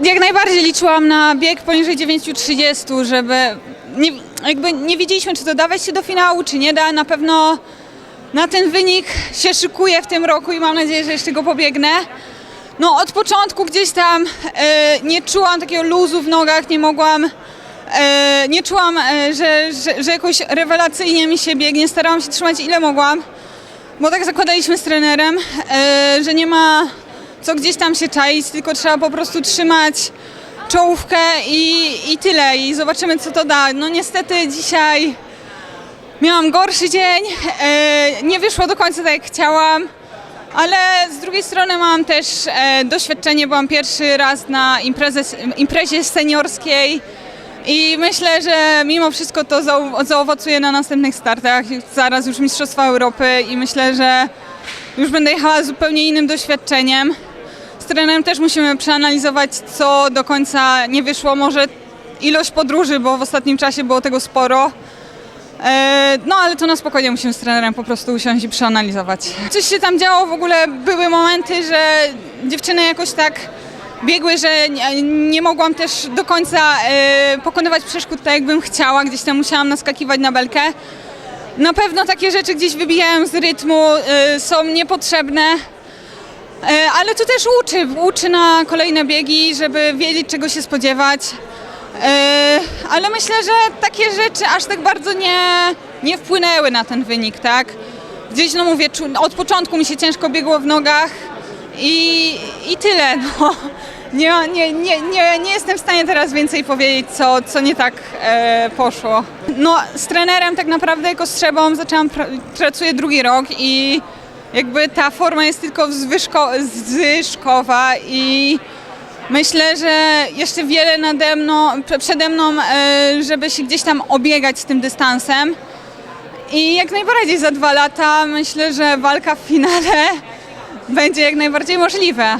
Jak najbardziej liczyłam na bieg poniżej 9.30, żeby nie, jakby nie wiedzieliśmy, czy to dawać się do finału, czy nie da. Na pewno na ten wynik się szykuję w tym roku i mam nadzieję, że jeszcze go pobiegnę. No od początku gdzieś tam e, nie czułam takiego luzu w nogach, nie mogłam, e, nie czułam, e, że, że, że jakoś rewelacyjnie mi się biegnie. Starałam się trzymać ile mogłam, bo tak zakładaliśmy z trenerem, e, że nie ma co gdzieś tam się czaić, tylko trzeba po prostu trzymać czołówkę i, i tyle. I zobaczymy, co to da. No niestety dzisiaj miałam gorszy dzień, e, nie wyszło do końca tak, jak chciałam. Ale z drugiej strony mam też e, doświadczenie, byłam pierwszy raz na imprezę, imprezie seniorskiej i myślę, że mimo wszystko to zao- zaowocuje na następnych startach. Zaraz już Mistrzostwa Europy i myślę, że już będę jechała z zupełnie innym doświadczeniem. Z trenerem też musimy przeanalizować, co do końca nie wyszło. Może ilość podróży, bo w ostatnim czasie było tego sporo. E, No ale to na spokojnie musimy z trenerem po prostu usiąść i przeanalizować. Coś się tam działo, w ogóle były momenty, że dziewczyny jakoś tak biegły, że nie, mogłam też do końca e, pokonywać przeszkód tak jakbym chciała, gdzieś tam musiałam naskakiwać na belkę. Na pewno takie rzeczy gdzieś wybijają z rytmu, e, są niepotrzebne. E, Ale to też uczy, uczy na kolejne biegi, żeby wiedzieć czego się spodziewać. E, Ale myślę, że takie rzeczy aż tak bardzo nie, nie wpłynęły na ten wynik, tak? Gdzieś, no mówię, od początku mi się ciężko biegło w nogach i, i tyle, no. Nie, nie, nie, nie, nie jestem w stanie teraz więcej powiedzieć, co, co nie tak e, poszło. No, z trenerem tak naprawdę Kostrzebą zaczęłam, pra- pracuję drugi rok i jakby ta forma jest tylko wzwyżko, zwyżkowa i myślę, że jeszcze wiele nade mną, prze- przede mną, e, żeby się gdzieś tam obiegać z tym dystansem. I jak najbardziej za dwa lata myślę, że walka w finale będzie jak najbardziej możliwa.